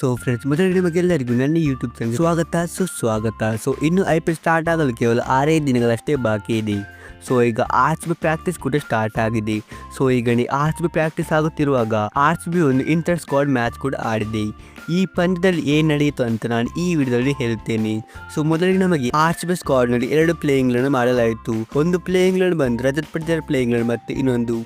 So friends ಮೊದಲು ನಿಮಗೆಲ್ಲರಿಗೂ ನನ್ನ ಯೂಟ್ಯೂಬ್ ಚಾನಲ್ ಸ್ವಾಗತ. ಸುಸ್ವಾಗತ ಸೊ ಇನ್ನು ಐ ಪಿ ಎಲ್ ಸ್ಟಾರ್ಟ್ ಆಗಲು ಕೇವಲ ಆರೇ ದಿನಗಳಷ್ಟೇ ಬಾಕಿ ಇದೆ. ಸೊ ಈಗ ಆರ್ಚ್ ಬಿ ಪ್ರಾಕ್ಟೀಸ್ ಕೂಡ ಸ್ಟಾರ್ಟ್ ಆಗಿದೆ. ಸೊ ಈಗ ಆರ್ಚ್ ಬಿ ಪ್ರಾಕ್ಟೀಸ್ ಆಗುತ್ತಿರುವಾಗ ಆರ್ಚ್ ಬಿ ಒಂದು ಇಂಟರ್ ಸ್ಕ್ವಾಡ್ ಮ್ಯಾಚ್ ಕೂಡ ಆಡಿದೆ. ಈ ಪಂದ್ಯದಲ್ಲಿ ಏನು ನಡೆಯಿತು ಅಂತ ನಾನು ಈ ವಿಡಿಯೋದಲ್ಲಿ ಹೇಳುತ್ತೇನೆ. ಸೊ ಮೊದಲಿಗೆ ನಮಗೆ ಆರ್ಚ್ ಬಿ ಸ್ಕ್ವಾಡ್ನಲ್ಲಿ ಎರಡು ಪ್ಲೇಯಿಂಗ್ಗಳನ್ನು ಮಾಡಲಾಯಿತು. ಒಂದು ಪ್ಲೇಯಿಂಗ್ಗಳನ್ನು ಬಂದು ರಜತ್ ಪಟಿದಾರ್ ಪ್ಲೇಯಿಂಗ್ ಮತ್ತು ಇನ್ನೊಂದು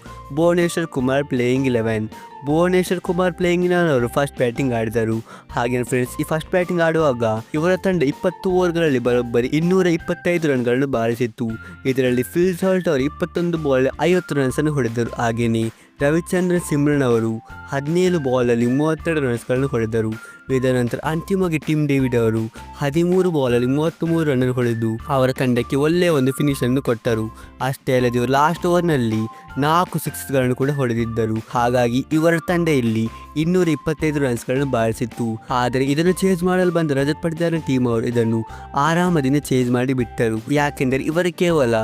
Bhuvneshwar Kumar playing eleven Bhuvneshwar Kumar playing ಅವರು ಫಸ್ಟ್ ಬ್ಯಾಟಿಂಗ್ ಆಡಿದರು. ಹಾಗೆ ಫ್ರೆಂಡ್ಸ್ ಈ ಫಸ್ಟ್ ಬ್ಯಾಟಿಂಗ್ ಆಡುವಾಗ ಇವರ ತಂಡ ಇಪ್ಪತ್ತು ಓವರ್ಗಳಲ್ಲಿ ಬರೋಬ್ಬರಿ ಇನ್ನೂರ ಇಪ್ಪತ್ತೈದು ರನ್ಗಳನ್ನು ಬಾರಿಸಿತ್ತು. ಇದರಲ್ಲಿ ಫಿಲ್ ಸಾಲ್ಟ್ ಅವರು ಇಪ್ಪತ್ತೊಂದು ಬಾಲ್ ಐವತ್ತು ರನ್ಸನ್ನು ಹೊಡೆದರು. ಹಾಗೆಯೇ ರವಿಚಂದ್ರನ್ ಸಿಮ್ರನ್ ಅವರು ಹದಿನೇಳು ಬಾಲಲ್ಲಿ ಮೂವತ್ತೆರಡು ರನ್ಸ್ಗಳನ್ನು ಹೊಡೆದರು. ಇದರ ನಂತರ ಅಂತಿಮವಾಗಿ ಟಿಮ್ ಡೇವಿಡ್ ಅವರು ಹದಿಮೂರು ಬಾಲಲ್ಲಿ ಮೂವತ್ತ್ಮೂರು ರನ್ನನ್ನು ಹೊಡೆದು ಅವರ ತಂಡಕ್ಕೆ ಒಳ್ಳೆಯ ಒಂದು ಫಿನಿಷನ್ನು ಕೊಟ್ಟರು. ಅಷ್ಟೇ ಅಲ್ಲದೆ ಇವರು ಲಾಸ್ಟ್ ಓವರ್ನಲ್ಲಿ ನಾಲ್ಕು ಸಿಕ್ಸ್ಗಳನ್ನು ಕೂಡ ಹೊಡೆದಿದ್ದರು. ಹಾಗಾಗಿ ಇವರ ತಂಡ ಇಲ್ಲಿ ಇನ್ನೂರ ಇಪ್ಪತ್ತೈದು ರನ್ಸ್ಗಳನ್ನು ಬಾರಿಸಿತ್ತು. ಆದರೆ ಇದನ್ನು ಚೇಂಜ್ ಮಾಡಲು ಬಂದ ರಜತ್ ಪಟಿದಾರ್ ಟೀಮ್ ಅವರು ಇದನ್ನು ಆರಾಮದಿಂದ ಚೇಂಜ್ ಮಾಡಿ ಬಿಟ್ಟರು. ಯಾಕೆಂದರೆ ಇವರು ಕೇವಲ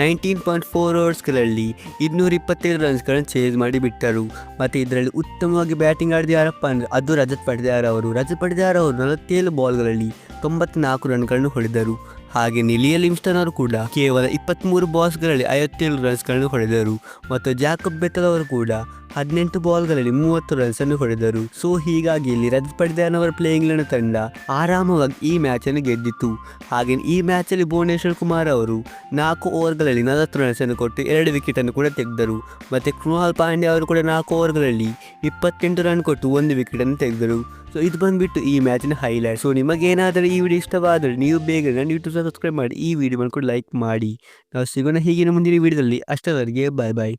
ನೈನ್ಟೀನ್ ಪಾಯಿಂಟ್ ಫೋರ್ ಓವರ್ಸ್ಗಳಲ್ಲಿ ಇನ್ನೂರ ಇಪ್ಪತ್ತೈದು ರನ್ಸ್ಗಳನ್ನು ಚೇಂಜ್ ಮಾಡಿ ಬಿಟ್ಟರು. ಮತ್ತು ಇದರಲ್ಲಿ ಉತ್ತಮವಾಗಿ ಬ್ಯಾಟಿಂಗ್ ಆಡಿದ ಯಾರಪ್ಪ ಅಂದರೆ ಅದು ರಜತ್ ಪಡೆದಾರ ಅವರು. ರಜತ್ ಪಡೆದಾರ ಅವರು ನಲವತ್ತೇಳು ಬಾಲ್ಗಳಲ್ಲಿ ತೊಂಬತ್ನಾಲ್ಕು ರನ್ಗಳನ್ನು ಹೊಡೆದರು. ಹಾಗೆ ನಿಲಿಯಲ್ ಲಿಮ್ಸ್ಟನ್ ಅವರು ಕೂಡ ಕೇವಲ ಇಪ್ಪತ್ತ್ಮೂರು ಬಾಲ್ಸ್ಗಳಲ್ಲಿ ಐವತ್ತೇಳು ರನ್ಸ್ಗಳನ್ನು ಹೊಡೆದರು. ಮತ್ತು ಜಾಕಬ್ ಬೆತ್ತಲ್ ಅವರು ಕೂಡ ಹದಿನೆಂಟು ಬಾಲ್ಗಳಲ್ಲಿ ಮೂವತ್ತು ರನ್ಸನ್ನು ಹೊಡೆದರು. ಸೊ ಹೀಗಾಗಿ ಇಲ್ಲಿ ರದ್ದು ಪಡೆದ ಅವರ ಪ್ಲೇಯಿಂಗ್ ತಂಡ ಆರಾಮವಾಗಿ ಈ ಮ್ಯಾಚ್ ಅನ್ನು ಗೆದ್ದಿತ್ತು. ಹಾಗೆ ಈ ಮ್ಯಾಚ್ ಅಲ್ಲಿ ಭುವನೇಶ್ವರ್ ಕುಮಾರ್ ಅವರು ನಾಲ್ಕು ಓವರ್ಗಳಲ್ಲಿ ನಲವತ್ತು ರನ್ಸನ್ನು ಕೊಟ್ಟು ಎರಡು ವಿಕೆಟನ್ನು ಕೂಡ ತೆಗೆದರು. ಮತ್ತೆ ಕೃಣಾಲ್ ಪಾಂಡ್ಯ ಅವರು ಕೂಡ ನಾಲ್ಕು ಓವರ್ಗಳಲ್ಲಿ ಇಪ್ಪತ್ತೆಂಟು ರನ್ ಕೊಟ್ಟು ಒಂದು ವಿಕೆಟ್ ಅನ್ನು ತೆಗೆದರು. ಸೊ ಇದು ಬಂದುಬಿಟ್ಟು ಈ ಮ್ಯಾಚಿನ ಹೈಲೈಟ್ ಸೊ ನಿಮಗೇನಾದರೂ ಈ ವಿಡಿಯೋ ಇಷ್ಟವಾದರೆ ನೀವು ಬೇಗ ನನ್ನ ಯೂಟ್ಯೂಬ್ ಸಬ್ಸ್ಕ್ರೈಬ್ ಮಾಡಿ ಈ ವಿಡಿಯೋ ಕೂಡ ಲೈಕ್ ಮಾಡಿ. ನಾವು ಸಿಗೋಣ ಹೀಗಿನ ಮುಂದಿನ ವಿಡಿಯೋದಲ್ಲಿ ಅಷ್ಟರವರೆಗೆ ಬಾಯ್ ಬಾಯ್